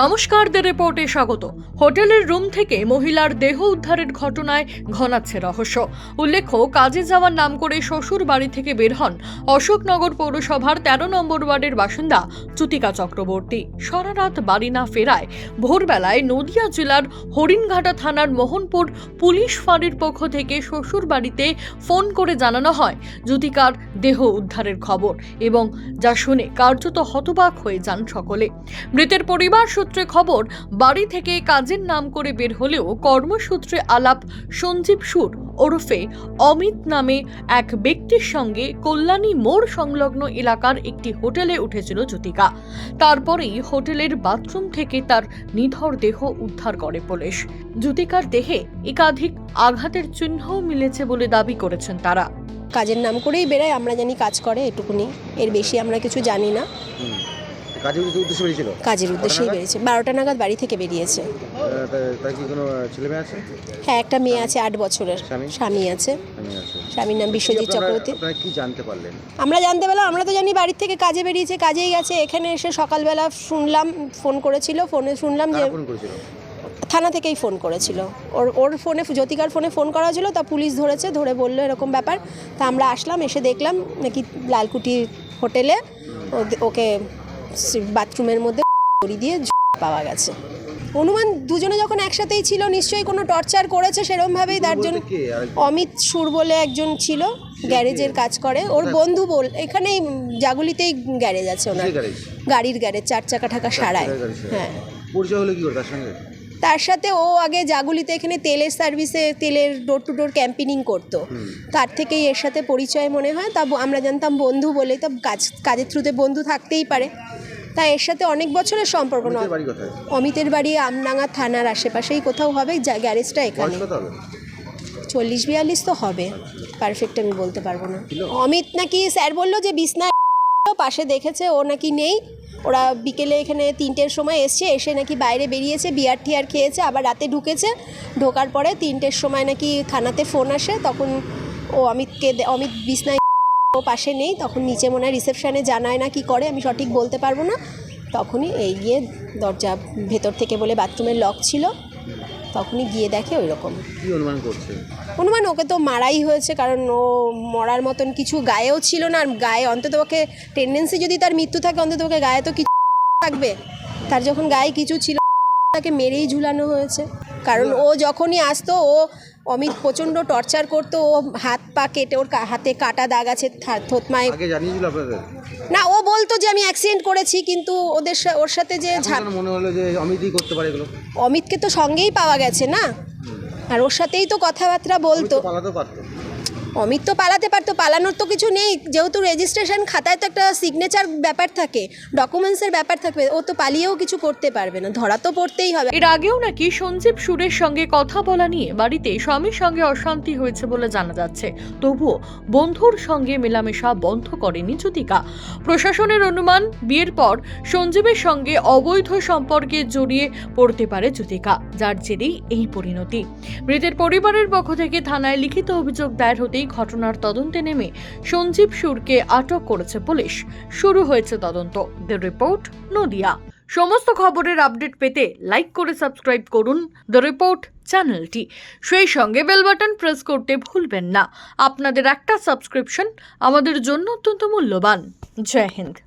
নমস্কার দ্য রিপোর্টে স্বাগত। হোটেলের রুম থেকে মহিলার দেহ উদ্ধারের ঘটনায় ঘনাচ্ছে রহস্য। উল্লেখ্য, কাজে যাওয়ার নাম করে শ্বশুর বাড়ি থেকে বের হন অশোকনগর পৌরসভার তেরো নম্বর ওয়ার্ডের বাসিন্দা চ্যুতিকা চক্রবর্তী। সারা রাত বাড়ি না ফেরায়, ভোরবেলায় নদিয়া জেলার হরিণঘাটা থানার মোহনপুর পুলিশ ফাঁড়ির পক্ষ থেকে শ্বশুর বাড়িতে ফোন করে জানানো হয় জ্যোতিকার দেহ উদ্ধারের খবর এবং যা শুনে কার্যত হতবাক হয়ে যান সকলে। মৃতের পরিবার সূত্রে খবর বাড়ি থেকে কাজের নাম করে বের হলেও কর্মসূত্রে আলাপ সঞ্জীব সুর ওরফে অমিত নামে এক ব্যক্তির সঙ্গে কল্যাণী মোড় সংলগ্ন এলাকার একটি হোটেলে উঠেছিল জ্যোতিকা। তারপরেই হোটেলের বাথরুম থেকে তার নিথর দেহ উদ্ধার করে পুলিশ। জ্যোতিকার দেহে একাধিক আঘাতের চিহ্নও মিলেছে বলে দাবি করেছেন তারা। কাজের নাম করেই বেরোয় আমরা জানি কাজ করে এটুকুনি। এর বেশি আমরা কিছু জানি না। কাজের উদ্দেশ্যে বেরিয়েছিল? কাজের উদ্দেশ্যেই বেরিয়েছে। বারোটা নাগাদ বাড়ি থেকে বেরিয়েছে। তার কি কোনো ছেলে মেয়ে আছে? হ্যাঁ একটা মেয়ে আছে আট বছরের। স্বামী? আছে। স্বামীর নাম বিশ্বজিৎ চক্রবর্তী। কি জানতে পারলেন? আমরা জানতে পেলাম আমরা তো জানি বাড়ির থেকে কাজে বেরিয়েছে কাজেই গেছে। এখানে এসে সকালবেলা শুনলাম ফোন করেছিল ফোনে শুনলাম যে থানা থেকেই ফোন করেছিল। ওর ওর ফোনে জ্যোতিকার ফোনে ফোন করা ছিল তা পুলিশ ধরেছে ধরে বলল এরকম ব্যাপার। তা আমরা আসলাম এসে দেখলাম নাকি লালকুটি হোটেলে ওকে বাথরুমের মধ্যে দড়ি দিয়ে পাওয়া গেছে। অনুমান দুজনে যখন একসাথেই ছিল নিশ্চয়ই কোনো টর্চার করেছে সেরমভাবেই তার জন্য অমিত সুর বলে একজন ছিল গ্যারেজের কাজ করে। ওর বন্ধু বল এখানেই জাগুলিতেই গ্যারেজ আছে ওনার। গাড়ির গ্যারেজ চার চাকা ঠাকা সারায়। হ্যাঁ। পরিচয় হলো কি তার সঙ্গে? তার সাথে ও আগে জাগুলিতে এখানে তেলের সার্ভিসে তেলের ডোর টু ডোর ক্যাম্পেনিং করতো। তার থেকেই এর সাথে পরিচয় মনে হয়। তা আমরা জানতাম বন্ধু বলে তো কাজ কাজের থ্রুতে বন্ধু থাকতেই পারে। তা এর সাথে অনেক বছরের সম্পর্ক নয়। অমিতের বাড়ি আমডাঙ্গা থানার আশেপাশেই কোথাও হবে যা গ্যারেজটা এখানে। চল্লিশ বিয়াল্লিশ তো হবে। পারফেক্ট আমি বলতে পারব না। অমিত নাকি স্যার বলল যে বিছনা পাশে দেখেছে, ও নাকি নেই। ওরা বিকেলে এখানে তিনটের সময় এসছে, এসে নাকি বাইরে বেরিয়েছে, বিয়ার টিয়ার খেয়েছে, আবার রাতে ঢুকেছে। ঢোকার পরে তিনটের সময় নাকি থানাতে ফোন আসে, তখন ও অমিতকে অমিত বিছনায় ও পাশে নেই, তখন নিচে মনে হয় রিসেপশানে জানায় না কি করে, আমি সঠিক বলতে পারব না। তখনই এই গিয়ে দরজা ভেতর থেকে বলে বাথরুমের লক ছিল। তখনই গিয়ে দেখে ওই রকম কি অনুমান করছে? অনুমান ওকে তো মারাই হয়েছে কারণ ও মরার মতন কিছু গায়েও ছিল না আর গায়ে অন্তত ওকে টেন্ডেন্সি যদি তার মৃত্যু থাকে অন্তত ওকে গায়ে তো কিছু থাকবে। তার যখন গায়ে কিছু ছিল তাকে মেরেই ঝুলানো হয়েছে। কারণ ও যখনই আসতো ও অমিত প্রচণ্ড টর্চার করতো ও হাত পা কেটে ওর হাতে কাটা দাগ আছে থতমায় না ও বলতো যে আমি অ্যাক্সিডেন্ট করেছি কিন্তু ওদের সা- ওর সাথে যে ঝাপ মনে হলো যে অমিতই করতে পারে এগুলো। অমিতকে তো সঙ্গেই পাওয়া গেছে না? আর ওর সাথেই তো কথাবার্তা বলতো। পালাতে পারতো। অমিত তো পালাতে পারতো, পালানোর তো কিছু নেই। যেহেতু রেজিস্ট্রেশন খাতায় তো একটা সিগনেচার ব্যাপার থাকে ডকুমেন্টসের ব্যাপার থাকবে, ও তো পালিয়েও কিছু করতে পারবে না, ধরা তো পড়তেই হবে। এর আগেও নাকি সঞ্জীব সুরের সঙ্গে কথা বলা নিয়ে বাড়িতে স্বামীর সঙ্গে অশান্তি হয়েছে বলে জানা যাচ্ছে। তবুও বন্ধুর সঙ্গে মেলামেশা বন্ধ করেনি জ্যোতিকা। প্রশাসনের অনুমান, বিয়ের পর সঞ্জীবের সঙ্গে অবৈধ সম্পর্কে জড়িয়ে পড়তে পারে জ্যোতিকা, যার জেরেই এই পরিণতি। মৃতের পরিবারের পক্ষ থেকে থানায় লিখিত অভিযোগ দায়ের হতেই ঘটনার তদন্তে নেমে সঞ্জীব সুরকে আটক করেছে পুলিশ। শুরু হয়েছে তদন্ত। The report Nadia. সমস্ত খবরের আপডেট পেতে লাইক করে সাবস্ক্রাইব করুন। দ্য রিপোর্ট চ্যানেলটি। সেই সঙ্গে বেল বাটন প্রেস করতে ভুলবেন না। আপনাদের একটা সাবস্ক্রিপশন আমাদের জন্য অত্যন্ত মূল্যবান। জয় হিন্দ।